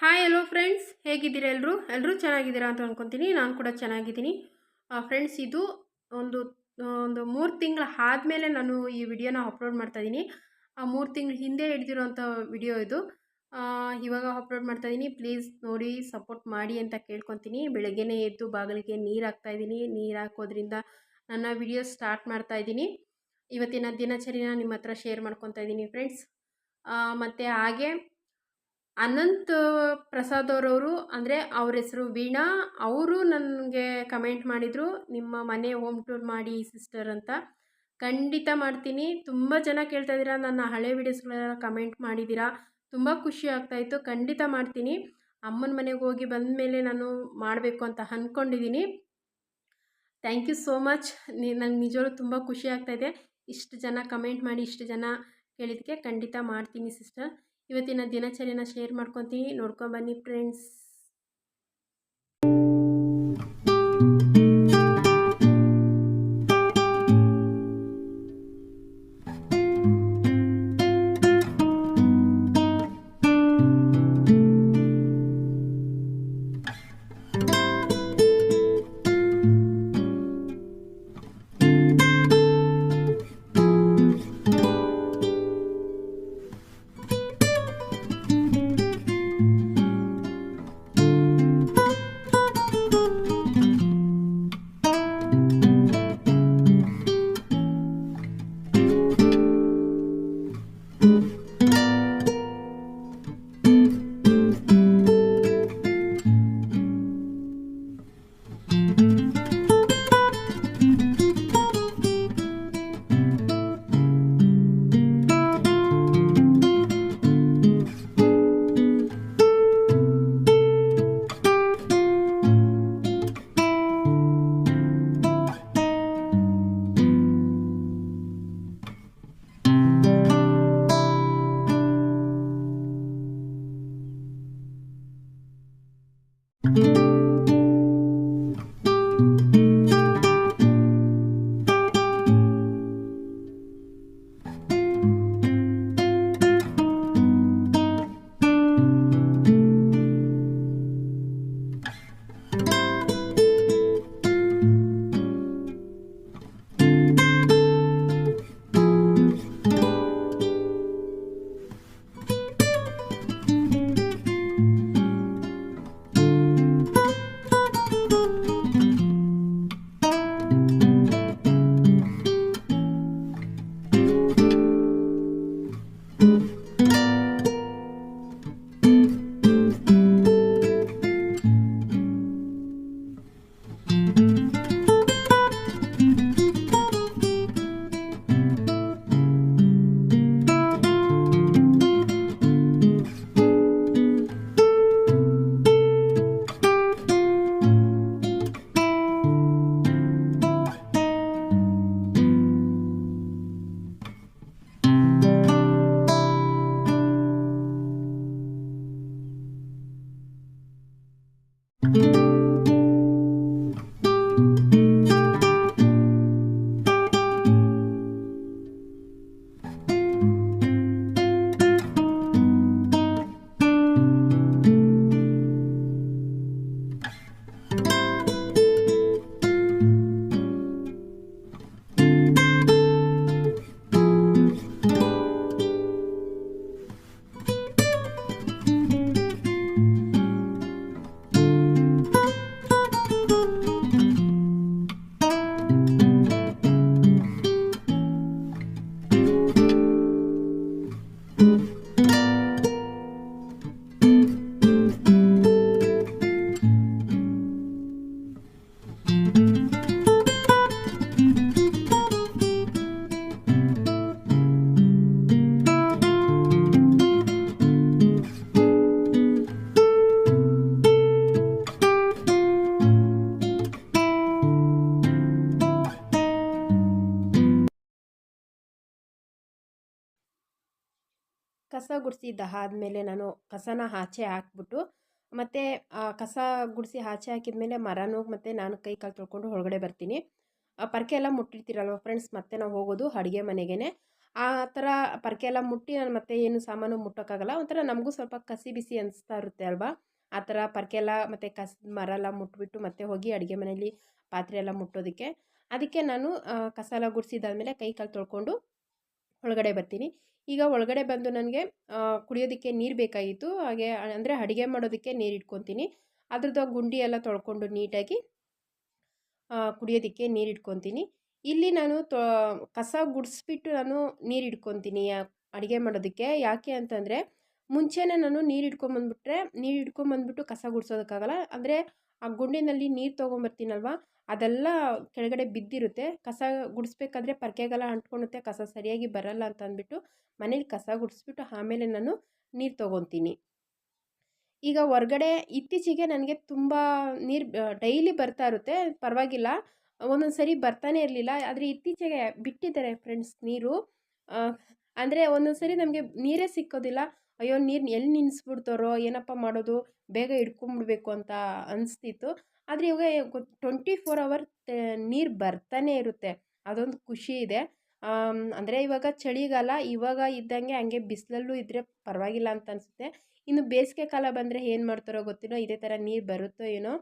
Hi hello friends ಹೇಗಿದ್ದೀರಾ ಎಲ್ಲರೂ ಎಲ್ಲರೂ ಚೆನ್ನಾಗಿದ್ದೀರಾ ಅಂತ ಅಂದ್ಕೊತೀನಿ ನಾನು ಕೂಡ ಚೆನ್ನಾಗಿದ್ದೀನಿ. ಫ್ರೆಂಡ್ಸ್ ಇದು ಒಂದು ಒಂದು ಮೂರು ತಿಂಗಳು ಆದಮೇಲೆ ನಾನು ಈ ವಿಡಿಯೋನ ಅಪ್ಲೋಡ್ ಮಾಡ್ತಾಯಿದ್ದೀನಿ ಆ ಮೂರು ತಿಂಗಳ ಹಿಂದೆ ಹಿಡ್ದಿರೋಂಥ ವಿಡಿಯೋ ಇದು. ಇವಾಗ ಅಪ್ಲೋಡ್ ಮಾಡ್ತಾಯಿದ್ದೀನಿ ಪ್ಲೀಸ್ ನೋಡಿ ಸಪೋರ್ಟ್ ಮಾಡಿ ಅಂತ ಕೇಳ್ಕೊತೀನಿ. ಬೆಳಗ್ಗೆನೇ ಎದ್ದು ಬಾಗಿಲಿಗೆ ನೀರು ಹಾಕ್ತಾಯಿದ್ದೀನಿ ನೀರು ಹಾಕೋದ್ರಿಂದ ನನ್ನ ವಿಡಿಯೋ ಸ್ಟಾರ್ಟ್ ಮಾಡ್ತಾಯಿದ್ದೀನಿ ಇವತ್ತಿನ ದಿನಚರಿನ ನಿಮ್ಮ ಹತ್ರ ಶೇರ್ ಮಾಡ್ಕೊತಾ ಇದ್ದೀನಿ ಫ್ರೆಂಡ್ಸ್ ಮತ್ತು ಹಾಗೆ ಅನಂತ್ ಪ್ರಸಾದ್ ಅವರವರು, ಅಂದರೆ ಅವ್ರ ಹೆಸರು ವೀಣಾ, ಅವರು ನನಗೆ ಕಮೆಂಟ್ ಮಾಡಿದರು, ನಿಮ್ಮ ಮನೆ ಹೋಮ್ ಟೂರ್ ಮಾಡಿ ಸಿಸ್ಟರ್ ಅಂತ. ಖಂಡಿತ ಮಾಡ್ತೀನಿ. ತುಂಬ ಜನ ಕೇಳ್ತಾ ಇದ್ದೀರಾ, ನನ್ನ ಹಳೆ ವೀಡಿಯೋಸ್ಗಳೆಲ್ಲ ಕಮೆಂಟ್ ಮಾಡಿದ್ದೀರಾ? ತುಂಬ ಖುಷಿ ಆಗ್ತಾಯಿತ್ತು ಖಂಡಿತ ಮಾಡ್ತೀನಿ. ಅಮ್ಮನ ಮನೆಗೆ ಹೋಗಿ ಬಂದ ಮೇಲೆ ನಾನು ಮಾಡಬೇಕು ಅಂತ ಅಂದ್ಕೊಂಡಿದ್ದೀನಿ ಥ್ಯಾಂಕ್ ಯು ಸೋ ಮಚ್. ನನಗೆ ನಂಗೆ ನಿಜವಾಗ್ಲೂ ತುಂಬ ಖುಷಿ ಆಗ್ತಾಯಿದೆ ಇಷ್ಟು ಜನ ಕಮೆಂಟ್ ಮಾಡಿ, ಇಷ್ಟು ಜನ ಕೇಳಿದ್ದಕ್ಕೆ ಖಂಡಿತ ಮಾಡ್ತೀನಿ ಸಿಸ್ಟರ್. ಇವತ್ತಿನ ದಿನಚರಿನ ಶೇರ್ ಮಾಡ್ಕೊತೀನಿ. ನೋಡ್ಕೊಂಬನ್ನಿ ಫ್ರೆಂಡ್ಸ್ ಕಸ ಗುಡಿಸಿದ್ದ ಆದಮೇಲೆ ನಾನು ಕಸನ ಆಚೆ ಹಾಕ್ಬಿಟ್ಟು, ಮತ್ತು ಕಸ ಗುಡಿಸಿ ಆಚೆ ಹಾಕಿದ್ಮೇಲೆ ಮರನೂ ಮತ್ತು ನಾನು ಕೈ ಕಾಲು ತೊಳ್ಕೊಂಡು ಒಳಗಡೆ ಬರ್ತೀನಿ. ಪರ್ಕೆ ಎಲ್ಲ ಮುಟ್ಟಿರ್ತೀರಲ್ವ ಫ್ರೆಂಡ್ಸ್ ಮತ್ತೆ ನಾವು ಹೋಗೋದು ಅಡುಗೆ ಮನೆಗೇ ಆ ಥರ ಪರಕೆ ಎಲ್ಲ ಮುಟ್ಟಿ ನಾನು ಮತ್ತೆ ಏನು ಸಾಮಾನು ಮುಟ್ಟೋಕ್ಕಾಗಲ್ಲ, ಒಂಥರ ನಮಗೂ ಸ್ವಲ್ಪ ಕಸಿ ಬಿಸಿ ಅನಿಸ್ತಾ ಇರುತ್ತೆ ಅಲ್ವಾ? ಆ ಥರ ಪರಕೆ ಎಲ್ಲ ಮತ್ತು ಕಸ, ಮರ ಎಲ್ಲ ಮುಟ್ಬಿಟ್ಟು ಮತ್ತೆ ಹೋಗಿ ಅಡುಗೆ ಮನೆಯಲ್ಲಿ ಪಾತ್ರೆ ಎಲ್ಲ ಮುಟ್ಟೋದಕ್ಕೆ. ಅದಕ್ಕೆ ನಾನು ಕಸ ಎಲ್ಲ ಗುಡಿಸಿದಾದ್ಮೇಲೆ ಕೈ ಕಾಲು ತೊಳ್ಕೊಂಡು ಒಳಗಡೆ ಬರ್ತೀನಿ. ಈಗ ಒಳಗಡೆ ಬಂದು ನನಗೆ ಕುಡಿಯೋದಕ್ಕೆ ನೀರು ಬೇಕಾಗಿತ್ತು. ಹಾಗೆ, ಅಂದರೆ ಅಡುಗೆ ಮಾಡೋದಕ್ಕೆ ನೀರು ಇಟ್ಕೊತೀನಿ. ಅದ್ರದ್ದು ಗುಂಡಿ ಎಲ್ಲ ತೊಳ್ಕೊಂಡು ನೀಟಾಗಿ ಕುಡಿಯೋದಕ್ಕೆ ನೀರು ಇಟ್ಕೊತೀನಿ. ಇಲ್ಲಿ ನಾನು ತೊ, ಕಸ ಗುಡಿಸ್ಬಿಟ್ಟು ನಾನು ನೀರು ಇಟ್ಕೊತೀನಿ ಅಡುಗೆ ಮಾಡೋದಕ್ಕೆ. ಯಾಕೆ ಅಂತಂದರೆ, ಮುಂಚೆನೇ ನಾನು ನೀರು ಇಟ್ಕೊಂಬಂದ್ಬಿಟ್ರೆ, ನೀರು ಇಟ್ಕೊಂಬಂದ್ಬಿಟ್ಟು ಕಸ ಗುಡಿಸೋದಕ್ಕಾಗಲ್ಲ. ಅಂದರೆ ಆ ಗುಂಡಿನಲ್ಲಿ ನೀರು ತೊಗೊಂಬರ್ತೀನಲ್ವ? ಅದೆಲ್ಲ ಕೆಳಗಡೆ ಬಿದ್ದಿರುತ್ತೆ. ಕಸ ಗುಡಿಸ್ಬೇಕಾದ್ರೆ ಪರ್ಕೆಗೆಲ್ಲ ಅಂಟ್ಕೊಳುತ್ತೆ. ಕಸ ಸರಿಯಾಗಿ ಬರಲ್ಲ ಅಂತ ಅಂದ್ಬಿಟ್ಟು ಮನೇಲಿ ಕಸ ಗುಡಿಸ್ಬಿಟ್ಟು ಆಮೇಲೆ ನಾನು ನೀರು ತೊಗೊತೀನಿ. ಈಗ ಹೊರ್ಗಡೆ ಇತ್ತೀಚೆಗೆ ನನಗೆ ತುಂಬ ನೀರು ಡೈಲಿ ಬರ್ತಾ ಇರುತ್ತೆ. ಪರವಾಗಿಲ್ಲ. ಒಂದೊಂದು ಸರಿ ಬರ್ತಾನೆ ಇರಲಿಲ್ಲ. ಆದರೆ ಇತ್ತೀಚೆಗೆ ಬಿಟ್ಟಿದ್ದಾರೆ ಫ್ರೆಂಡ್ಸ್ ನೀರು. ಅಂದರೆ ಒಂದೊಂದು ಸರಿ ನಮಗೆ ನೀರೇ ಸಿಕ್ಕೋದಿಲ್ಲ. ಅಯ್ಯೋ ನೀರು ಎಲ್ಲಿ ನಿನ್ಸ್ಬಿಡ್ತಾರೋ, ಏನಪ್ಪ ಮಾಡೋದು, ಬೇಗ ಹಿಡ್ಕೊಂಬಿಡ್ಬೇಕು ಅಂತ ಅನಿಸ್ತಿತ್ತು. ಆದರೆ ಇವಾಗ ಟ್ವೆಂಟಿ ಫೋರ್ ಅವರ್ ನೀರು ಬರ್ತಾನೆ ಇರುತ್ತೆ. ಅದೊಂದು ಖುಷಿ ಇದೆ. ಅಂದರೆ ಇವಾಗ ಚಳಿಗಾಲ ಇವಾಗ ಇದ್ದಂಗೆ ಹಂಗೆ ಬಿಸಿಲಲ್ಲೂ ಇದ್ದರೆ ಪರವಾಗಿಲ್ಲ ಅಂತ ಅನಿಸುತ್ತೆ. ಇನ್ನು ಬೇಸಿಗೆ ಕಾಲ ಬಂದರೆ ಏನು ಮಾಡ್ತಾರೋ ಗೊತ್ತಿಲ್ಲ, ಇದೇ ಥರ ನೀರು ಬರುತ್ತೋ ಏನೋ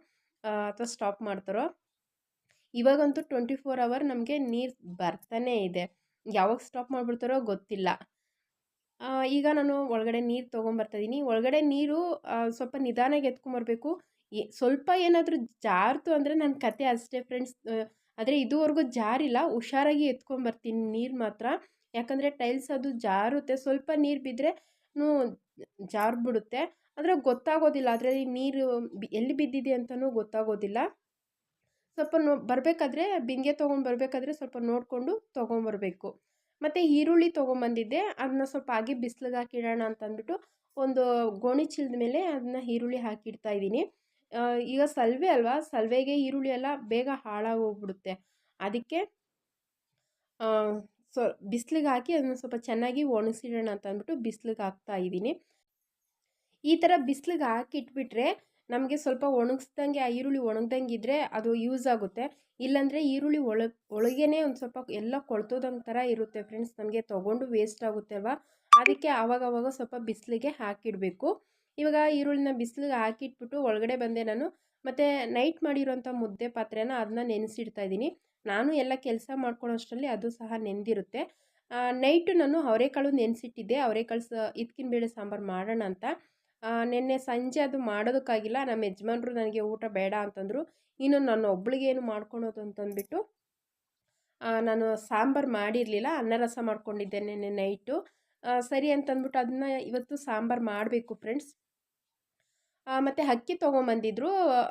ಅಥವಾ ಸ್ಟಾಪ್ ಮಾಡ್ತಾರೋ. ಇವಾಗಂತೂ ಟ್ವೆಂಟಿ ಫೋರ್ ಅವರ್ ನಮಗೆ ನೀರು ಬರ್ತಾನೆ ಇದೆ. ಯಾವಾಗ ಸ್ಟಾಪ್ ಮಾಡಿಬಿಡ್ತಾರೋ ಗೊತ್ತಿಲ್ಲ. ಈಗ ನಾನು ಒಳಗಡೆ ನೀರು ತೊಗೊಂಬರ್ತಾಯಿದ್ದೀನಿ ಒಳಗಡೆ ನೀರು ಸ್ವಲ್ಪ ನಿಧಾನಾಗಿ ಎತ್ಕೊಂಬರ್ಬೇಕು. ಸ್ವಲ್ಪ ಏನಾದರೂ ಜಾರಿತು ಅಂದರೆ ನನ್ನ ಕತೆ ಅಷ್ಟೇ ಫ್ರೆಂಡ್ಸ್. ಆದರೆ ಇದುವರೆಗೂ ಜಾರಿಲ್ಲ. ಹುಷಾರಾಗಿ ಎತ್ಕೊಂಬರ್ತೀನಿ ನೀರು ಮಾತ್ರ. ಯಾಕಂದರೆ ಟೈಲ್ಸ್ ಅದು ಜಾರುತ್ತೆ. ಸ್ವಲ್ಪ ನೀರು ಬಿದ್ದರೆ ಜಾರ್ಬಿಡುತ್ತೆ. ಆದರೆ ಗೊತ್ತಾಗೋದಿಲ್ಲ. ಅದರಲ್ಲಿ ನೀರು ಎಲ್ಲಿ ಬಿದ್ದಿದೆ ಅಂತಲೂ ಗೊತ್ತಾಗೋದಿಲ್ಲ. ಸ್ವಲ್ಪ ನೋ, ಬರಬೇಕಾದ್ರೆ ಬಿಂದಿಗೆ ತೊಗೊಂಡು ಬರಬೇಕಾದ್ರೆ ಸ್ವಲ್ಪ ನೋಡಿಕೊಂಡು ತೊಗೊಂಬರ್ಬೇಕು. ಮತ್ತು ಈರುಳ್ಳಿ ತೊಗೊಂಬಂದಿದ್ದೆ. ಅದನ್ನ ಸ್ವಲ್ಪ ಆಗಿ ಬಿಸಿಲಿಗೆ ಹಾಕಿಡೋಣ ಅಂತಂದ್ಬಿಟ್ಟು ಒಂದು ಗೋಣಿ ಚೀಲದ ಮೇಲೆ ಅದನ್ನ ಈರುಳ್ಳಿ ಹಾಕಿಡ್ತಾ ಇದ್ದೀನಿ. ಈಗ ಸಲ್ವೆ ಅಲ್ವಾ? ಸಲ್ವೆಗೆ ಈರುಳ್ಳಿ ಎಲ್ಲ ಬೇಗ ಹಾಳಾಗೋಗ್ಬಿಡುತ್ತೆ. ಅದಕ್ಕೆ ಸೊ, ಬಿಸಿಲಿಗೆ ಹಾಕಿ ಅದನ್ನು ಸ್ವಲ್ಪ ಚೆನ್ನಾಗಿ ಒಣಗಿಸಿಡೋಣ ಅಂತ ಅಂದ್ಬಿಟ್ಟು ಬಿಸಿಲಿಗೆ ಹಾಕ್ತಾ ಇದ್ದೀನಿ. ಈ ಥರ ಬಿಸಿಲಿಗೆ ಹಾಕಿಟ್ಬಿಟ್ರೆ ನಮಗೆ ಸ್ವಲ್ಪ ಒಣಗಿಸ್ದಂಗೆ, ಆ ಈರುಳ್ಳಿ ಒಣಗ್ದಂಗೆ ಇದ್ದರೆ ಅದು ಯೂಸ್ ಆಗುತ್ತೆ. ಇಲ್ಲಾಂದರೆ ಈರುಳ್ಳಿ ಒಳಗೆ ಒಳಗೇನೆ ಒಂದು ಸ್ವಲ್ಪ ಎಲ್ಲ ಕೊಳ್ತೋದಂಗೆ ಥರ ಇರುತ್ತೆ ಫ್ರೆಂಡ್ಸ್ ನಮಗೆ ತೊಗೊಂಡು ವೇಸ್ಟ್ ಆಗುತ್ತೆ ಅಲ್ವಾ? ಅದಕ್ಕೆ ಆವಾಗವಾಗ ಸ್ವಲ್ಪ ಬಿಸಿಲಿಗೆ ಹಾಕಿಡಬೇಕು. ಇವಾಗ ಈರುಳ್ಳಿನ ಬಿಸಿಲಿಗೆ ಹಾಕಿಟ್ಬಿಟ್ಟು ಒಳಗಡೆ ಬಂದೆ ನಾನು. ಮತ್ತು ನೈಟ್ ಮಾಡಿರೋಂಥ ಮುದ್ದೆ ಪಾತ್ರೆನ ಅದನ್ನ ನೆನೆಸಿಡ್ತಾ ಇದ್ದೀನಿ. ನಾನು ಎಲ್ಲ ಕೆಲಸ ಮಾಡ್ಕೊಳ್ಳೋಷ್ಟರಲ್ಲಿ ಅದು ಸಹ ನೆಂದಿರುತ್ತೆ ನೈಟು ನಾನು ಅವರೆಕಾಳು ನೆನೆಸಿಟ್ಟಿದ್ದೆ. ಅವರೆಕಾಳು ಸ, ಇದ್ಕಿನ ಬೇಳೆ ಸಾಂಬಾರು ಮಾಡೋಣ ಅಂತ. ನಿನ್ನೆ ಸಂಜೆ ಅದು ಮಾಡೋದಕ್ಕಾಗಿಲ್ಲ. ನಮ್ಮ ಯಜಮಾನ್ರು ನನಗೆ ಊಟ ಬೇಡ ಅಂತಂದರು. ಇನ್ನು ನಾನು ಒಬ್ಳಿಗೆ ಏನು ಮಾಡ್ಕೊಳೋದು ಅಂತಂದ್ಬಿಟ್ಟು ನಾನು ಸಾಂಬಾರು ಮಾಡಿರಲಿಲ್ಲ. ಅನ್ನ ರಸ ಮಾಡ್ಕೊಂಡಿದ್ದೆ ನಿನ್ನೆ ನೈಟು. ಸರಿ ಅಂತಂದ್ಬಿಟ್ಟು ಅದನ್ನ ಇವತ್ತು ಸಾಂಬಾರು ಮಾಡಬೇಕು ಫ್ರೆಂಡ್ಸ್. ಮತ್ತು ಅಕ್ಕಿ ತೊಗೊಂಬಂದಿದ್ರು.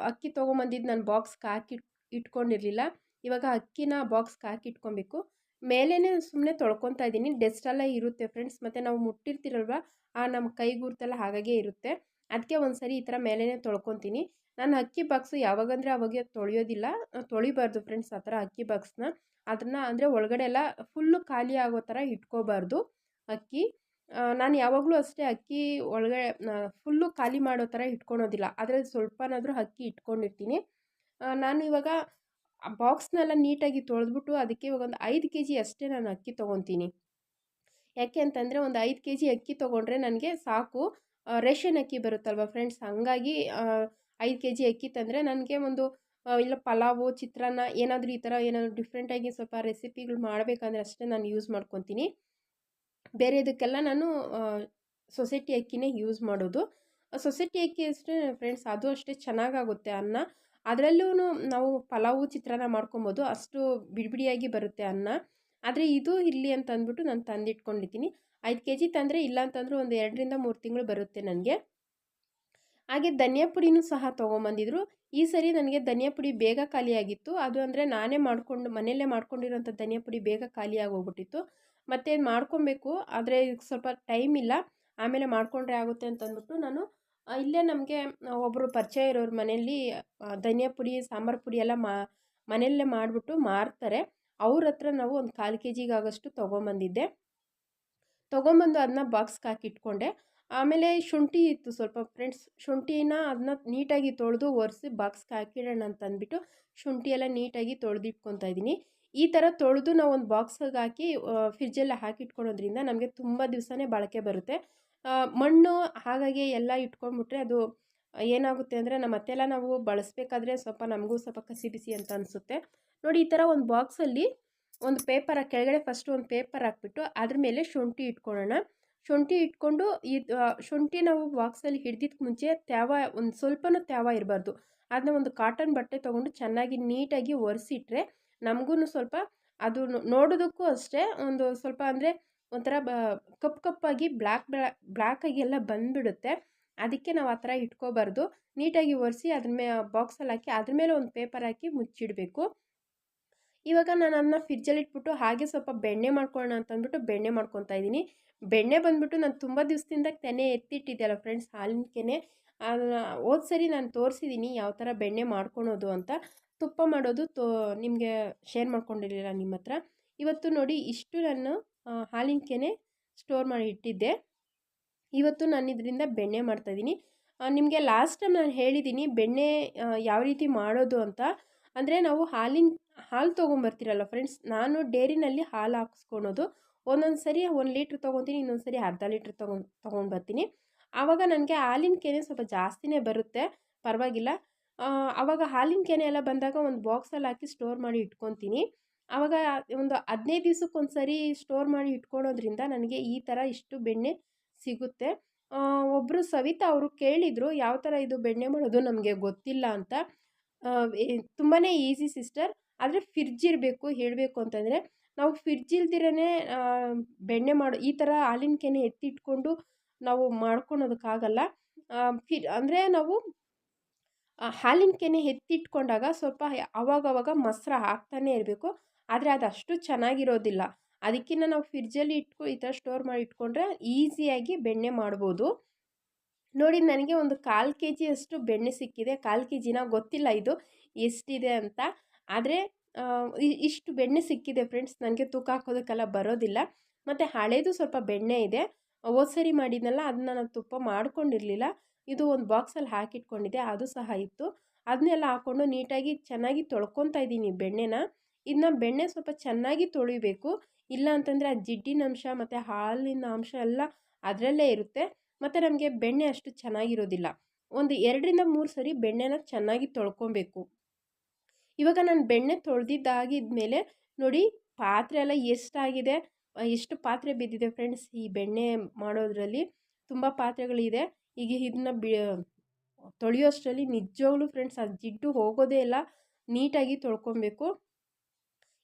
ಅಕ್ಕಿ ತೊಗೊಂಬಂದಿದ್ದು ನಾನು ಬಾಕ್ಸ್ಗೆ ಹಾಕಿ ಇಟ್ಕೊಂಡಿರಲಿಲ್ಲ. ಇವಾಗ ಅಕ್ಕಿನ ಬಾಕ್ಸ್ಗೆ ಹಾಕಿ ಇಟ್ಕೊಬೇಕು. ಮೇಲೇ ಸುಮ್ಮನೆ ತೊಳ್ಕೊತಾ ಇದ್ದೀನಿ. ಡೆಸ್ಟೆಲ್ಲ ಇರುತ್ತೆ ಫ್ರೆಂಡ್ಸ್ ಮತ್ತು ನಾವು ಮುಟ್ಟಿರ್ತೀರಲ್ವ? ಆ ನಮ್ಮ ಕೈ ಗುರುತೆಲ್ಲ ಹಾಗಾಗೆ ಇರುತ್ತೆ. ಅದಕ್ಕೆ ಒಂದು ಸರಿ ಈ ಥರ ಮೇಲೇ ತೊಳ್ಕೊತೀನಿ. ನಾನು ಅಕ್ಕಿ ಬಾಕ್ಸು ಯಾವಾಗಂದರೆ ಅವಾಗ ತೊಳೆಯೋದಿಲ್ಲ. ತೊಳಿಬಾರ್ದು ಫ್ರೆಂಡ್ಸ್ ಆ ಥರ ಅಕ್ಕಿ ಬಾಕ್ಸ್ನ ಅದನ್ನು ಅಂದರೆ ಒಳಗಡೆ ಎಲ್ಲ ಫುಲ್ಲು ಖಾಲಿ ಆಗೋ ಥರ ಇಟ್ಕೋಬಾರ್ದು ಅಕ್ಕಿ. ನಾನು ಯಾವಾಗಲೂ ಅಷ್ಟೇ ಅಕ್ಕಿ ಒಳಗಡೆ ಫುಲ್ಲು ಖಾಲಿ ಮಾಡೋ ಥರ ಇಟ್ಕೊಳೋದಿಲ್ಲ. ಅದರಲ್ಲಿ ಸ್ವಲ್ಪನಾದರೂ ಅಕ್ಕಿ ಇಟ್ಕೊಂಡಿರ್ತೀನಿ. ನಾನು ಇವಾಗ ಆ ಬಾಕ್ಸ್ನೆಲ್ಲ ನೀಟಾಗಿ ತೊಳೆದ್ಬಿಟ್ಟು ಅದಕ್ಕೆ ಇವಾಗ ಒಂದು ಐದು ಕೆ ಜಿ ಅಷ್ಟೇ ನಾನು ಅಕ್ಕಿ ತೊಗೊತೀನಿ. ಯಾಕೆ ಅಂತಂದರೆ ಒಂದು ಐದು ಕೆ ಜಿ ಅಕ್ಕಿ ತೊಗೊಂಡ್ರೆ ನನಗೆ ಸಾಕು. ರೇಷನ್ ಅಕ್ಕಿ ಬರುತ್ತಲ್ವ ಫ್ರೆಂಡ್ಸ್? ಹಾಗಾಗಿ ಐದು ಕೆ ಜಿ ಅಕ್ಕಿ ತಂದರೆ ನನಗೆ ಒಂದು ಇಲ್ಲ ಪಲಾವು, ಚಿತ್ರಾನ್ನ ಏನಾದರೂ ಈ ಥರ ಏನಾದರೂ ಡಿಫ್ರೆಂಟಾಗಿ ಸ್ವಲ್ಪ ರೆಸಿಪಿಗಳು ಮಾಡಬೇಕಂದ್ರೆ ಅಷ್ಟೇ ನಾನು ಯೂಸ್ ಮಾಡ್ಕೊತೀನಿ. ಬೇರೆದಕ್ಕೆಲ್ಲ ನಾನು ಸೊಸೈಟಿ ಅಕ್ಕಿನೇ ಯೂಸ್ ಮಾಡೋದು. ಸೊಸೈಟಿ ಅಕ್ಕಿ ಅಷ್ಟೇ ಫ್ರೆಂಡ್ಸ್, ಅದು ಅಷ್ಟೇ ಚೆನ್ನಾಗಾಗುತ್ತೆ ಅನ್ನ. ಅದರಲ್ಲೂ ನಾವು ಪಲಾವು ಚಿತ್ರಾನ್ನ ಮಾಡ್ಕೊಬೋದು. ಅಷ್ಟು ಬಿಡಿಬಿಡಿಯಾಗಿ ಬರುತ್ತೆ ಅನ್ನ. ಆದರೆ ಇದು ಇರಲಿ ಅಂತ ಅಂದ್ಬಿಟ್ಟು ನಾನು ತಂದಿಟ್ಕೊಂಡಿದ್ದೀನಿ. ಐದು ಕೆ ಜಿ ತಂದರೆ ಇಲ್ಲ ಅಂತಂದರೂ ಒಂದು ಎರಡರಿಂದ ಮೂರು ತಿಂಗಳು ಬರುತ್ತೆ ನನಗೆ. ಹಾಗೆ ಧನಿಯಾ ಪುಡಿನೂ ಸಹ ತೊಗೊಂಬಂದಿದ್ರು. ಈ ಸರಿ ನನಗೆ ಧನಿಯಾ ಪುಡಿ ಬೇಗ ಖಾಲಿಯಾಗಿತ್ತು ಅದು ಅಂದರೆ ನಾನೇ ಮಾಡಿಕೊಂಡು ಮನೆಯಲ್ಲೇ ಮಾಡ್ಕೊಂಡಿರೋಂಥ ಧನಿಯಾ ಪುಡಿ ಬೇಗ ಖಾಲಿಯಾಗಿ ಹೋಗ್ಬಿಟ್ಟಿತ್ತು ಮತ್ತು ಮಾಡ್ಕೊಬೇಕು, ಆದರೆ ಸ್ವಲ್ಪ ಟೈಮ್ ಇಲ್ಲ. ಆಮೇಲೆ ಮಾಡಿಕೊಂಡ್ರೆ ಆಗುತ್ತೆ ಅಂತ ಅಂದ್ಬಿಟ್ಟು ನಾನು ಇಲ್ಲೇ ನಮಗೆ ಒಬ್ಬರು ಪರಿಚಯ ಇರೋರ ಮನೆಯಲ್ಲಿ ಧನಿಯಾ ಪುಡಿ, ಸಾಂಬಾರು ಪುಡಿ ಎಲ್ಲ ಮಾ, ಮನೆಯಲ್ಲೇ ಮಾಡಿಬಿಟ್ಟು ಮಾರ್ತಾರೆ. ಅವ್ರ ಹತ್ರ ನಾವು ಒಂದು ಕಾಲು ಕೆ ಜಿಗಾಗಷ್ಟು ತೊಗೊಂಬಂದಿದ್ದೆ. ತೊಗೊಂಬಂದು ಅದನ್ನ ಬಾಕ್ಸ್ಗೆ ಹಾಕಿಟ್ಕೊಂಡೆ. ಆಮೇಲೆ ಶುಂಠಿ ಇತ್ತು ಸ್ವಲ್ಪ ಫ್ರೆಂಡ್ಸ್, ಶುಂಠಿನ ಅದನ್ನ ನೀಟಾಗಿ ತೊಳೆದು ಒರೆಸಿ ಬಾಕ್ಸ್ಗೆ ಹಾಕಿಡೋಣ ಅಂತ ಅಂದ್ಬಿಟ್ಟು ಶುಂಠಿ ಎಲ್ಲ ನೀಟಾಗಿ ತೊಳೆದಿಟ್ಕೊತಾ ಇದ್ದೀನಿ. ಈ ಥರ ತೊಳೆದು ನಾವು ಒಂದು ಬಾಕ್ಸ್ಗೆ ಹಾಕಿ ಫ್ರಿಜ್ಜಲ್ಲಿ ಹಾಕಿಟ್ಕೊಳೋದ್ರಿಂದ ನಮಗೆ ತುಂಬ ದಿವಸನೇ ಬಾಳಿಕೆ ಬರುತ್ತೆ. ಮಣ್ಣು ಹಾಗಾಗಿ ಎಲ್ಲ ಇಟ್ಕೊಂಡ್ಬಿಟ್ರೆ ಅದು ಏನಾಗುತ್ತೆ ಅಂದರೆ ನಮ್ಮ ಮತ್ತೆಲ್ಲ ನಾವು ಬಳಸಬೇಕಾದ್ರೆ ಸ್ವಲ್ಪ ನಮಗೂ ಸ್ವಲ್ಪ ಕಸಿ ಬಿಸಿ ಅಂತ ಅನಿಸುತ್ತೆ. ನೋಡಿ, ಈ ಥರ ಒಂದು ಬಾಕ್ಸಲ್ಲಿ ಒಂದು ಪೇಪರ್ ಕೆಳಗಡೆ ಫಸ್ಟ್ ಒಂದು ಪೇಪರ್ ಹಾಕ್ಬಿಟ್ಟು ಅದ್ರ ಮೇಲೆ ಶುಂಠಿ ಇಟ್ಕೊಳ್ಳೋಣ. ಶುಂಠಿ ಇಟ್ಕೊಂಡು ಇದು ಶುಂಠಿ ನಾವು ಬಾಕ್ಸಲ್ಲಿ ಹಿಡ್ದಿದ್ದಕ್ಕೆ ಮುಂಚೆ ತ್ಯಾವ, ಒಂದು ಸ್ವಲ್ಪನೂ ತ್ಯಾವ ಇರಬಾರ್ದು. ಅದನ್ನ ಒಂದು ಕಾಟನ್ ಬಟ್ಟೆ ತೊಗೊಂಡು ಚೆನ್ನಾಗಿ ನೀಟಾಗಿ ಒರೆಸಿಟ್ರೆ ನಮಗೂ ಸ್ವಲ್ಪ ಅದು ನೋಡೋದಕ್ಕೂ ಅಷ್ಟೇ ಒಂದು ಸ್ವಲ್ಪ ಅಂದರೆ ಒಂಥರ ಬ ಕಪ್ಪು ಕಪ್ಪಾಗಿ ಬ್ಲ್ಯಾಕ್ ಬ್ಲ್ಯಾ ಬ್ಲ್ಯಾಕಾಗಿ ಎಲ್ಲ ಬಂದುಬಿಡುತ್ತೆ. ಅದಕ್ಕೆ ನಾವು ಆ ಥರ ಇಟ್ಕೋಬಾರ್ದು. ನೀಟಾಗಿ ಒರೆಸಿ ಅದ್ರ ಮೇ, ಬಾಕ್ಸಲ್ಲಿ ಹಾಕಿ ಅದ್ರ ಮೇಲೆ ಒಂದು ಪೇಪರ್ ಹಾಕಿ ಮುಚ್ಚಿಡಬೇಕು. ಇವಾಗ ನಾನು ಅದನ್ನ ಫ್ರಿಜ್ಜಲ್ಲಿ ಇಟ್ಬಿಟ್ಟು ಹಾಗೆ ಸ್ವಲ್ಪ ಬೆಣ್ಣೆ ಮಾಡ್ಕೊಳ್ಳೋಣ ಅಂತ ಅಂದ್ಬಿಟ್ಟು ಬೆಣ್ಣೆ ಮಾಡ್ಕೊತಾ ಇದ್ದೀನಿ. ಬೆಣ್ಣೆ ಬಂದ್ಬಿಟ್ಟು ನಾನು ತುಂಬ ದಿವಸದಿಂದ ತೆನೆ ಎತ್ತಿಟ್ಟಿದ್ದೆಲ್ಲ ಫ್ರೆಂಡ್ಸ್ ಹಾಲಿನ ಕೆನೆ ಅದನ್ನ ಹೋದ ಸರಿ ನಾನು ತೋರಿಸಿದ್ದೀನಿ ಯಾವ ಥರ ಬೆಣ್ಣೆ ಮಾಡ್ಕೊಳೋದು ಅಂತ. ತುಪ್ಪ ಮಾಡೋದು ತೋ, ನಿಮಗೆ ಶೇರ್ ಮಾಡ್ಕೊಂಡಿರಲಿಲ್ಲ ನಿಮ್ಮ ಹತ್ರ. ಇವತ್ತು ನೋಡಿ ಇಷ್ಟು ನಾನು ಹಾಲಿನ ಕೆನೆ ಸ್ಟೋರ್ ಮಾಡಿ ಇಟ್ಟಿದ್ದೆ. ಇವತ್ತು ನಾನು ಇದರಿಂದ ಬೆಣ್ಣೆ ಮಾಡ್ತಾಯಿದ್ದೀನಿ ನಿಮಗೆ ಲಾಸ್ಟ್ ಟೈಮ್ ನಾನು ಹೇಳಿದ್ದೀನಿ ಬೆಣ್ಣೆ ಯಾವ ರೀತಿ ಮಾಡೋದು ಅಂತ. ಅಂದರೆ ನಾವು ಹಾಲಿನ, ಹಾಲು ತೊಗೊಂಬರ್ತೀರಲ್ಲ ಫ್ರೆಂಡ್ಸ್ ನಾನು ಡೇರಿನಲ್ಲಿ ಹಾಲು ಹಾಕಿಸ್ಕೊಳೋದು. ಒಂದೊಂದು ಸರಿ ಒಂದು ಲೀಟ್ರ್ ತೊಗೊತೀನಿ, ಇನ್ನೊಂದು ಸರಿ ಅರ್ಧ ಲೀಟ್ರ್ ತೊಗೊಂಡು ತೊಗೊಂಡು ಬರ್ತೀನಿ. ಆವಾಗ ನನಗೆ ಹಾಲಿನ ಕೆನೆ ಸ್ವಲ್ಪ ಜಾಸ್ತಿನೇ ಬರುತ್ತೆ, ಪರವಾಗಿಲ್ಲ. ಆವಾಗ ಹಾಲಿನ ಕೆನೆ ಎಲ್ಲ ಬಂದಾಗ ಒಂದು ಬಾಕ್ಸಲ್ಲಿ ಹಾಕಿ ಸ್ಟೋರ್ ಮಾಡಿ ಇಟ್ಕೊತೀನಿ. ಆವಾಗ ಒಂದು ಹದಿನೈದು ದಿವ್ಸಕ್ಕೆ ಸರಿ ಸ್ಟೋರ್ ಮಾಡಿ ಇಟ್ಕೊಳೋದ್ರಿಂದ ನನಗೆ ಈ ಥರ ಇಷ್ಟು ಬೆಣ್ಣೆ ಸಿಗುತ್ತೆ. ಒಬ್ಬರು ಸವಿತಾ ಅವರು ಕೇಳಿದರು, ಯಾವ ಥರ ಇದು ಬೆಣ್ಣೆ ಮಾಡೋದು ನಮಗೆ ಗೊತ್ತಿಲ್ಲ ಅಂತ. ತುಂಬಾ ಈಸಿ ಸಿಸ್ಟರ್ ಆದರೆ ಫ್ರಿಜ್ ಇರಬೇಕು, ಹೇಳಬೇಕು ಅಂತಂದರೆ, ನಾವು ಫ್ರಿಜ್ ಇಲ್ದಿರೇ ಬೆಣ್ಣೆ ಮಾಡೋ, ಈ ಥರ ಹಾಲಿನ ಕೆನೆ ಎತ್ತಿಟ್ಕೊಂಡು ನಾವು ಮಾಡ್ಕೊಳೋದಕ್ಕಾಗಲ್ಲ. ಫಿ, ಅಂದರೆ ನಾವು ಹಾಲಿನ ಕೆನೆ ಎತ್ತಿಟ್ಕೊಂಡಾಗ ಸ್ವಲ್ಪ ಅವಾಗವಾಗ ಮೊಸರು ಹಾಕ್ತಾನೆ ಇರಬೇಕು. ಆದರೆ ಅದು ಅಷ್ಟು ಚೆನ್ನಾಗಿರೋದಿಲ್ಲ. ಅದಕ್ಕಿಂತ ನಾವು ಫ್ರಿಜ್ಜಲ್ಲಿ ಇಟ್ಕೊ, ಈ ಥರ ಸ್ಟೋರ್ ಮಾಡಿ ಇಟ್ಕೊಂಡ್ರೆ ಈಸಿಯಾಗಿ ಬೆಣ್ಣೆ ಮಾಡ್ಬೋದು. ನೋಡಿ, ನನಗೆ ಒಂದು ಕಾಲು ಕೆ ಜಿಯಷ್ಟು ಬೆಣ್ಣೆ ಸಿಕ್ಕಿದೆ. ಕಾಲು ಕೆ ಜಿನ ಗೊತ್ತಿಲ್ಲ ಇದು ಎಷ್ಟಿದೆ ಅಂತ. ಆದರೆ ಇಷ್ಟು ಬೆಣ್ಣೆ ಸಿಕ್ಕಿದೆ ಫ್ರೆಂಡ್ಸ್ ನನಗೆ ತೂಕ ಹಾಕೋದಕ್ಕೆಲ್ಲ ಬರೋದಿಲ್ಲ. ಮತ್ತು ಹಳೇದು ಸ್ವಲ್ಪ ಬೆಣ್ಣೆ ಇದೆ. ಓಸರಿ ಸರಿ ಮಾಡಿದ್ನಲ್ಲ, ಅದನ್ನ ನಾನು ತುಪ್ಪ ಮಾಡ್ಕೊಂಡಿರಲಿಲ್ಲ. ಇದು ಒಂದು ಬಾಕ್ಸಲ್ಲಿ ಹಾಕಿಟ್ಕೊಂಡಿದ್ದೆ, ಅದು ಸಹ ಇತ್ತು. ಅದನ್ನೆಲ್ಲ ಹಾಕ್ಕೊಂಡು ನೀಟಾಗಿ ಚೆನ್ನಾಗಿ ತೊಳ್ಕೊತಾ ಇದ್ದೀನಿ ಬೆಣ್ಣೆನ. ಇದನ್ನ ಬೆಣ್ಣೆ ಸ್ವಲ್ಪ ಚೆನ್ನಾಗಿ ತೊಳಿಬೇಕು. ಇಲ್ಲ ಅಂತಂದರೆ ಆ ಜಿಡ್ಡಿನ ಅಂಶ ಮತ್ತು ಹಾಲಿನ ಅಂಶ ಎಲ್ಲ ಅದರಲ್ಲೇ ಇರುತ್ತೆ. ಮತ್ತು ನಮಗೆ ಬೆಣ್ಣೆ ಅಷ್ಟು ಚೆನ್ನಾಗಿರೋದಿಲ್ಲ. ಒಂದು ಎರಡರಿಂದ ಮೂರು ಸರಿ ಬೆಣ್ಣೆನ ಚೆನ್ನಾಗಿ ತೊಳ್ಕೊಬೇಕು. ಇವಾಗ ನಾನು ಬೆಣ್ಣೆ ತೊಳೆದಿದ್ದಾಗಿದ್ಮೇಲೆ ನೋಡಿ ಪಾತ್ರೆ ಎಲ್ಲ ಎಷ್ಟಾಗಿದೆ. ಆ, ಎಷ್ಟು ಪಾತ್ರೆ ಬಿದ್ದಿದೆ ಫ್ರೆಂಡ್ಸ್ ಈ ಬೆಣ್ಣೆ ಮಾಡೋದ್ರಲ್ಲಿ. ತುಂಬ ಪಾತ್ರೆಗಳಿದೆ. ಈಗ ಇದನ್ನ ಬಿ ತೊಳೆಯೋಷ್ಟರಲ್ಲಿ ನಿಜವಾಗ್ಲೂ ಫ್ರೆಂಡ್ಸ್ ಅದು ಜಿಡ್ಡು ಹೋಗೋದೇ ಇಲ್ಲ. ನೀಟಾಗಿ ತೊಳ್ಕೊಬೇಕು.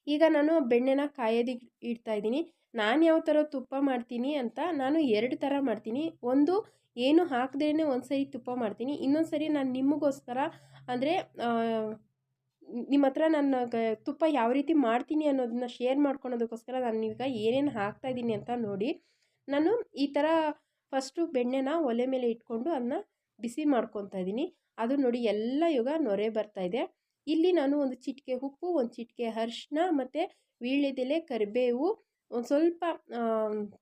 ಈಗ ನಾನು ಬೆಣ್ಣೆನ ಕಾಯೋದಕ್ಕೆ ಇಡ್ತಾ ಇದ್ದೀನಿ. ನಾನು ಯಾವ ಥರ ತುಪ್ಪ ಮಾಡ್ತೀನಿ ಅಂತ ನಾನು ಎರಡು ಥರ ಮಾಡ್ತೀನಿ. ಒಂದು, ಏನು ಹಾಕದೇನೆ ಒಂದು ಸರಿ ತುಪ್ಪ ಮಾಡ್ತೀನಿ. ಇನ್ನೊಂದು ಸರಿ ನಾನು ನಿಮಗೋಸ್ಕರ ಅಂದರೆ ನಿಮ್ಮ ಹತ್ರ ನಾನು ತುಪ್ಪ ಯಾವ ರೀತಿ ಮಾಡ್ತೀನಿ ಅನ್ನೋದನ್ನ ಶೇರ್ ಮಾಡ್ಕೊಳೋದಕ್ಕೋಸ್ಕರ ನಾನು ಈಗ ಏನೇನು ಹಾಕ್ತಾಯಿದ್ದೀನಿ ಅಂತ ನೋಡಿ, ನಾನು ಈ ಥರ ಫಸ್ಟು ಬೆಣ್ಣೆನ ಒಲೆ ಮೇಲೆ ಇಟ್ಕೊಂಡು ಅದನ್ನ ಬಿಸಿ ಮಾಡ್ಕೊತಾ ಇದ್ದೀನಿ. ಅದು ನೋಡಿ ಎಲ್ಲ ಇವಾಗ ನೊರೆ ಬರ್ತಾ ಇದೆ. ಇಲ್ಲಿ ನಾನು ಒಂದು ಚಿಟಿಕೆ ಉಪ್ಪು, ಒಂದು ಚಿಟಿಕೆ ಅರ್ಶಿನ ಮತ್ತು ವೀಳ್ಯದೆಲೆ ಕರಿಬೇವು, ಒಂದು ಸ್ವಲ್ಪ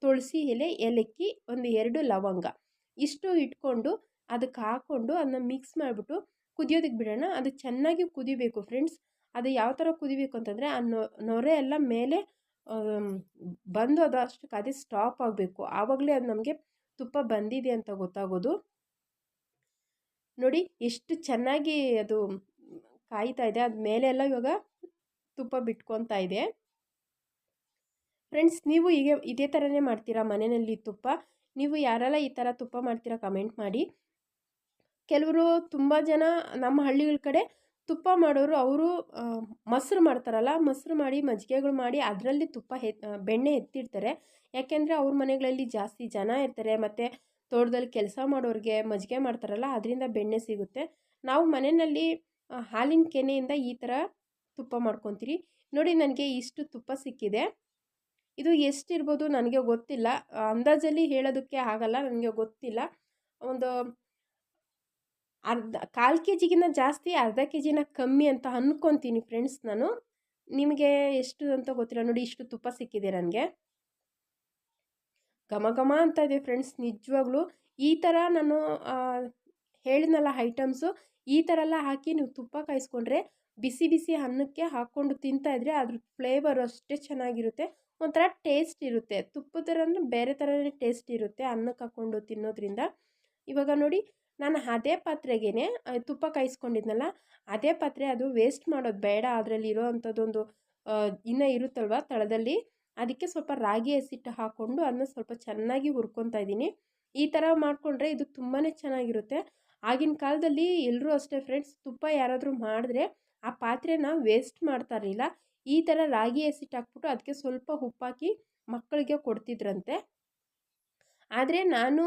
ತುಳಸಿ ಎಲೆ, ಏಲಕ್ಕಿ, ಒಂದು ಎರಡು ಲವಂಗ. ಇಷ್ಟು ಇಟ್ಕೊಂಡು ಅದಕ್ಕೆ ಹಾಕ್ಕೊಂಡು ಅದನ್ನ ಮಿಕ್ಸ್ ಮಾಡಿಬಿಟ್ಟು ಕುದಿಯೋದಕ್ಕೆ ಬಿಡೋಣ. ಅದು ಚೆನ್ನಾಗಿ ಕುದಿಬೇಕು ಫ್ರೆಂಡ್ಸ್ ಅದು ಯಾವ ಥರ ಕುದಿಬೇಕು ಅಂತಂದರೆ ಆ ನೊರೆ ಎಲ್ಲ ಮೇಲೆ ಬಂದು ಅದು ಅಷ್ಟಕ್ಕೆ ಅದೇ ಸ್ಟಾಪ್ ಆಗಬೇಕು. ಆವಾಗಲೇ ಅದು ನಮಗೆ ತುಪ್ಪ ಬಂದಿದೆ ಅಂತ ಗೊತ್ತಾಗೋದು. ನೋಡಿ, ಎಷ್ಟು ಚೆನ್ನಾಗಿ ಅದು ಕಾಯ್ತಾ ಇದೆ. ಅದು ಮೇಲೆಲ್ಲ ಇವಾಗ ತುಪ್ಪ ಬಿಟ್ಕೊತಾ ಇದೆ. ಫ್ರೆಂಡ್ಸ್ ನೀವು ಹೀಗೆ ಇದೇ ಥರನೇ ಮಾಡ್ತೀರಾ ಮನೆಯಲ್ಲಿ ತುಪ್ಪ? ನೀವು ಯಾರೆಲ್ಲ ಈ ಥರ ತುಪ್ಪ ಮಾಡ್ತೀರಾ ಕಮೆಂಟ್ ಮಾಡಿ. ಕೆಲವರು ತುಂಬ ಜನ ನಮ್ಮ ಹಳ್ಳಿಗಳ ಕಡೆ ತುಪ್ಪ ಮಾಡೋರು ಅವರು ಮೊಸರು ಮಾಡ್ತಾರಲ್ಲ, ಮೊಸರು ಮಾಡಿ, ಮಜ್ಜಿಗೆಗಳು ಮಾಡಿ ಅದರಲ್ಲಿ ತುಪ್ಪ ಹೆ ಬೆಣ್ಣೆ ಎತ್ತಿಡ್ತಾರೆ. ಯಾಕೆಂದರೆ ಅವ್ರ ಮನೆಗಳಲ್ಲಿ ಜಾಸ್ತಿ ಜನ ಇರ್ತಾರೆ. ಮತ್ತು ತೋಟದಲ್ಲಿ ಕೆಲಸ ಮಾಡೋರಿಗೆ ಮಜ್ಜಿಗೆ ಮಾಡ್ತಾರಲ್ಲ, ಅದರಿಂದ ಬೆಣ್ಣೆ ಸಿಗುತ್ತೆ. ನಾವು ಮನೆಯಲ್ಲಿ ಹಾಲಿನ ಕೆನೆಯಿಂದ ಈ ಥರ ತುಪ್ಪ ಮಾಡ್ಕೊತೀರಿ. ನೋಡಿ ನನಗೆ ಇಷ್ಟು ತುಪ್ಪ ಸಿಕ್ಕಿದೆ. ಇದು ಎಷ್ಟಿರ್ಬೋದು ನನಗೆ ಗೊತ್ತಿಲ್ಲ. ಅಂದಾಜಲ್ಲಿ ಹೇಳೋದಕ್ಕೆ ಆಗಲ್ಲ, ನನಗೆ ಗೊತ್ತಿಲ್ಲ. ಒಂದು ಅರ್ಧ, ಕಾಲು ಕೆ ಜಿಗಿಂತ ಜಾಸ್ತಿ, ಅರ್ಧ ಕೆ ಜಿನ ಕಮ್ಮಿ ಅಂತ ಅಂದ್ಕೊತೀನಿ ಫ್ರೆಂಡ್ಸ್ ನಾನು. ನಿಮಗೆ ಎಷ್ಟು ಅಂತ ಗೊತ್ತಿಲ್ಲ. ನೋಡಿ ಇಷ್ಟು ತುಪ್ಪ ಸಿಕ್ಕಿದೆ ನನಗೆ. ಘಮ ಘಮ ಅಂತ ಇದೆ ಫ್ರೆಂಡ್ಸ್ ನಿಜವಾಗ್ಲೂ. ಈ ಥರ ನಾನು ಹೇಳಿದ್ನಲ್ಲ ಐಟಮ್ಸು. ಈ ಥರ ಎಲ್ಲ ಹಾಕಿ ನೀವು ತುಪ್ಪ ಕಾಯಿಸ್ಕೊಂಡ್ರೆ ಬಿಸಿ ಬಿಸಿ ಅನ್ನಕ್ಕೆ ಹಾಕ್ಕೊಂಡು ತಿಂತಾಯಿದ್ರೆ ಅದ್ರ ಫ್ಲೇವರ್ ಅಷ್ಟೇ ಚೆನ್ನಾಗಿರುತ್ತೆ. ಒಂಥರ ಟೇಸ್ಟ್ ಇರುತ್ತೆ. ತುಪ್ಪದ ಥರ ಬೇರೆ ಥರನೇ ಟೇಸ್ಟ್ ಇರುತ್ತೆ ಅನ್ನಕ್ಕೆ ಹಾಕ್ಕೊಂಡು ತಿನ್ನೋದ್ರಿಂದ. ಇವಾಗ ನೋಡಿ, ನಾನು ಅದೇ ಪಾತ್ರೆಗೇ ತುಪ್ಪ ಕಾಯಿಸ್ಕೊಂಡಿದ್ನಲ್ಲ, ಅದೇ ಪಾತ್ರೆ ಅದು ವೇಸ್ಟ್ ಮಾಡೋದು ಬೇಡ. ಅದರಲ್ಲಿ ಇರೋ ಅಂಥದ್ದೊಂದು ಇನ್ನೂ ಇರುತ್ತಲ್ವ ತಳದಲ್ಲಿ? ಅದಕ್ಕೆ ಸ್ವಲ್ಪ ರಾಗಿ ಹಸಿಟ್ಟು ಹಾಕ್ಕೊಂಡು ಅದನ್ನ ಸ್ವಲ್ಪ ಚೆನ್ನಾಗಿ ಹುರ್ಕೊತಾ ಇದ್ದೀನಿ. ಈ ಥರ ಮಾಡಿಕೊಂಡ್ರೆ ಇದು ತುಂಬಾ ಚೆನ್ನಾಗಿರುತ್ತೆ. ಆಗಿನ ಕಾಲದಲ್ಲಿ ಎಲ್ಲರೂ ಅಷ್ಟೇ ಫ್ರೆಂಡ್ಸ್ ತುಪ್ಪ ಯಾರಾದರೂ ಮಾಡಿದ್ರೆ ಆ ಪಾತ್ರೆನ ವೇಸ್ಟ್ ಮಾಡ್ತಾ ಇರಲಿಲ್ಲ ಈ ಥರ ರಾಗಿ ಹಸಿಟ್ಟು ಹಾಕ್ಬಿಟ್ಟು ಅದಕ್ಕೆ ಸ್ವಲ್ಪ ಉಪ್ಪಾಕಿ ಮಕ್ಕಳಿಗೆ ಕೊಡ್ತಿದ್ರಂತೆ. ಆದರೆ ನಾನು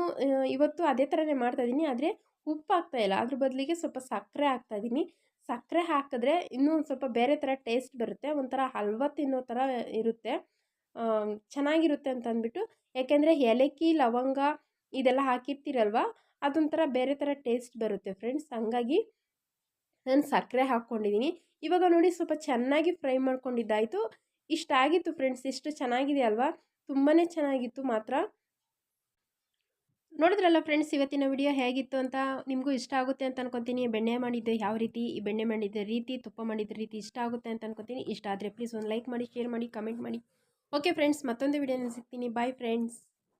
ಇವತ್ತು ಅದೇ ಥರನೇ ಮಾಡ್ತಾಯಿದ್ದೀನಿ ಆದರೆ ಉಪ್ಪು ಹಾಕ್ತಾಯಿಲ್ಲ ಅದ್ರ ಬದಲಿಗೆ ಸ್ವಲ್ಪ ಸಕ್ಕರೆ ಹಾಕ್ತಾಯಿದ್ದೀನಿ ಸಕ್ಕರೆ ಹಾಕಿದ್ರೆ ಇನ್ನೂ ಒಂದು ಸ್ವಲ್ಪ ಬೇರೆ ಥರ ಟೇಸ್ಟ್ ಬರುತ್ತೆ. ಒಂಥರ ಹಲ್ವ ತಿನ್ನೋ ಥರ ಇರುತ್ತೆ. ಚೆನ್ನಾಗಿರುತ್ತೆ ಅಂತ ಅಂದ್ಬಿಟ್ಟು ಯಾಕೆಂದರೆ ಏಲಕ್ಕಿ, ಲವಂಗ ಇದೆಲ್ಲ ಹಾಕಿರ್ತೀರಲ್ವ? ಅದೊಂಥರ ಬೇರೆ ಥರ ಟೇಸ್ಟ್ ಬರುತ್ತೆ ಫ್ರೆಂಡ್ಸ್. ಹಂಗಾಗಿ ನಾನು ಸಕ್ಕರೆ ಹಾಕ್ಕೊಂಡಿದ್ದೀನಿ ಇವಾಗ ನೋಡಿ ಸ್ವಲ್ಪ ಚೆನ್ನಾಗಿ ಫ್ರೈ ಮಾಡ್ಕೊಂಡಿದ್ದಾಯಿತು. ಇಷ್ಟಾಗಿತ್ತು ಫ್ರೆಂಡ್ಸ್, ಇಷ್ಟು ಚೆನ್ನಾಗಿದೆ ಅಲ್ವಾ? ತುಂಬಾ ಚೆನ್ನಾಗಿತ್ತು ಮಾತ್ರ. ನೋಡಿದ್ರಲ್ಲ ಫ್ರೆಂಡ್ಸ್, ಇವತ್ತಿನ ವಿಡಿಯೋ ಹೇಗಿತ್ತು ಅಂತ ನಿಮಗೂ ಇಷ್ಟ ಆಗುತ್ತೆ ಅಂತ ಅನ್ಕೊತೀನಿ. ಬೆಣ್ಣೆ ಮಾಡಿದ್ದು ಯಾವ ರೀತಿ? ಈ ಬೆಣ್ಣೆ ಮಾಡಿದ ರೀತಿ, ತುಪ್ಪ ಮಾಡಿದ ರೀತಿ ಇಷ್ಟ ಆಗುತ್ತೆ ಅಂತ ಅನ್ಕೊತೀನಿ. ಇಷ್ಟ ಆದರೆ ಪ್ಲೀಸ್ ಒಂದು ಲೈಕ್ ಮಾಡಿ ಶೇರ್ ಮಾಡಿ ಕಮೆಂಟ್ ಮಾಡಿ. ಓಕೆ ಫ್ರೆಂಡ್ಸ್ ಮತ್ತೊಂದು ವಿಡಿಯೋನ ಸಿಗ್ತೀನಿ. Bye friends